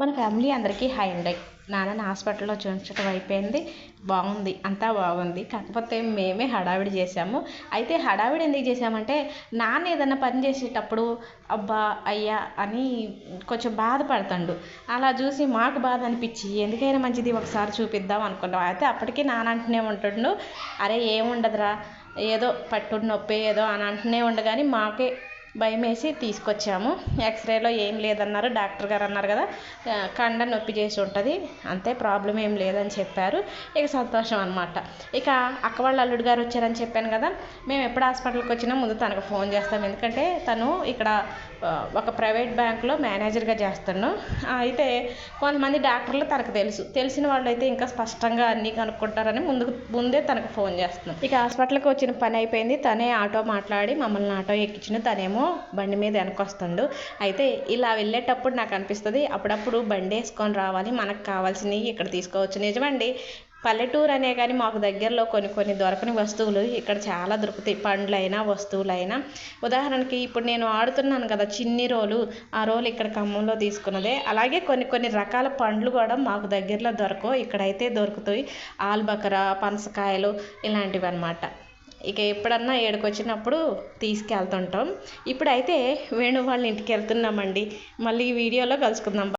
మన ఫ్యామిలీ అందరికీ హై అండి. నాన్నని హాస్పిటల్లో చూపించడం అయిపోయింది. బాగుంది. అంతా బాగుంది. కాకపోతే మేమే హడావిడి చేసాము అయితే హడావిడి ఎందుకు చేసామంటే నాన్న ఏదైనా పని చేసేటప్పుడు అబ్బా అయ్యా అని కొంచెం బాధపడతాడు. అలా చూసి మాకు బాధ అనిపించి ఎందుకైనా మంచిది ఒకసారి చూపిద్దాం అనుకున్నాం. అయితే అప్పటికీ నాన్న అంటూనే ఉంటుండు అరే ఏముండదురా ఏదో పట్టు నొప్పి ఏదో అని అంటూనే ఉండగాని మాకే భయం వేసి తీసుకొచ్చాము ఎక్స్రేలో ఏం లేదన్నారు. డాక్టర్ గారు అన్నారు కదా కండ నొప్పి చేసి ఉంటుంది. అంతే ప్రాబ్లం ఏం లేదని చెప్పారు. ఇక సంతోషం అనమాట ఇక అక్క వాళ్ళ అల్లుడు గారు వచ్చారని చెప్పాను కదా మేము ఎప్పుడు హాస్పిటల్కి వచ్చినా ముందు తనకు ఫోన్ చేస్తాం. ఎందుకంటే తను ఇక్కడ ఒక ప్రైవేట్ బ్యాంకులో మేనేజర్గా చేస్తాను అయితే కొంతమంది డాక్టర్లు తనకు తెలుసు. తెలిసిన వాళ్ళు అయితే ఇంకా స్పష్టంగా అన్నీ కనుక్కుంటారని ముందు ముందే తనకు ఫోన్ చేస్తున్నాం. ఇక హాస్పిటల్కి వచ్చిన పని అయిపోయింది. తనే ఆటో మాట్లాడి మమ్మల్ని ఆటో ఎక్కించిన తనేమో ఏమో బండి మీద వెనకొస్తుండు. అయితే ఇలా వెళ్ళేటప్పుడు నాకు అనిపిస్తుంది అప్పుడప్పుడు బండి వేసుకొని రావాలి మనకు కావాల్సినవి ఇక్కడ తీసుకోవచ్చు. నిజమండి పల్లెటూరు అనే కానీ మాకు దగ్గరలో కొన్ని కొన్ని దొరకని వస్తువులు ఇక్కడ చాలా దొరుకుతాయి. పండ్లైనా వస్తువులైనా. ఉదాహరణకి ఇప్పుడు నేను ఆడుతున్నాను కదా చిన్ని రోలు. ఆ రోలు ఇక్కడ ఖమ్మంలో తీసుకున్నదే. అలాగే కొన్ని కొన్ని రకాల పండ్లు కూడా మాకు దగ్గరలో దొరకవు ఇక్కడైతే దొరుకుతాయి. ఆల్బకర పనసకాయలు ఇలాంటివి అనమాట ఇక ఎప్పుడన్నా ఏడుకు వచ్చినప్పుడు తీసుకెళ్తుంటాం. ఇప్పుడైతే వేణు వాళ్ళ ఇంటికి వెళ్తున్నామండి. మళ్ళీ ఈ వీడియోలో కలుసుకుందాం.